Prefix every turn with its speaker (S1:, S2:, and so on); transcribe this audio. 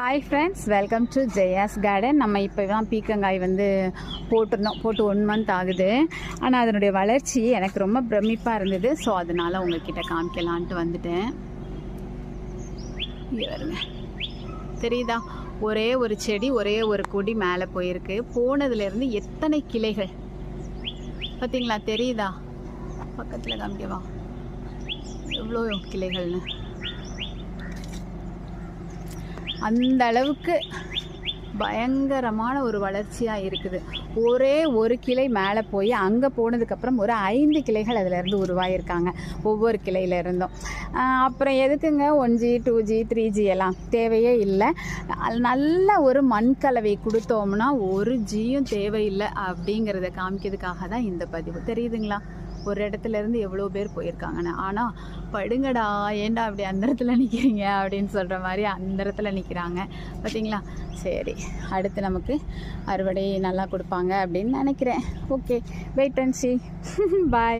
S1: Hi friends welcome to Jaya's garden நம்ம இப்போ தான் பீக்கங்காய் வந்து போட்டிருந்தோம். போட்டு ஒன் மந்த் ஆகுது. ஆனால் அதனுடைய வளர்ச்சி எனக்கு ரொம்ப பிரமிப்பாக இருந்தது. ஸோ அதனால் உங்ககிட்ட காமிக்கலான்ட்டு வந்துட்டேன். இங்கே வருங்க தெரியுதா? ஒரே ஒரு செடி ஒரே ஒரு கொடி மேலே போயிருக்கு. போனதுலேருந்து எத்தனை கிளைகள்? பார்த்தீங்களா தெரியுதா? பக்கத்தில் காமிக்கவா? எவ்வளோ கிளைகள்னு? அந்த அளவுக்கு பயங்கரமான ஒரு வளர்ச்சியாக இருக்குது. ஒரே ஒரு கிளை மேலே போய் அங்கே போனதுக்கப்புறம் ஒரு ஐந்து கிளைகள் அதிலேருந்து உருவாகியிருக்காங்க ஒவ்வொரு கிளையிலேருந்தும் அப்புறம் எதுக்குங்க one G two G three G எல்லாம் தேவையே இல்லை. நல்ல ஒரு மண் கலவை கொடுத்தோம்னா ஒரு ஜியும் தேவையில்லை அப்படிங்கிறத காமிக்கிறதுக்காக தான் இந்த பதிவு. தெரியுதுங்களா? ஒரு இடத்துல இருந்து எவ்வளோ பேர் போயிருக்காங்கன்னு. ஆனால் படுங்கடா ஏன்டா அப்படி அந்த இடத்துல நிற்கிறீங்க அப்படின்னு சொல்கிற மாதிரி அந்த இடத்துல நிற்கிறாங்க பார்த்தீங்களா சரி அடுத்து நமக்கு அறுவடை நல்லா கொடுப்பாங்க அப்படின்னு நினைக்கிறேன். Okay wait and see bye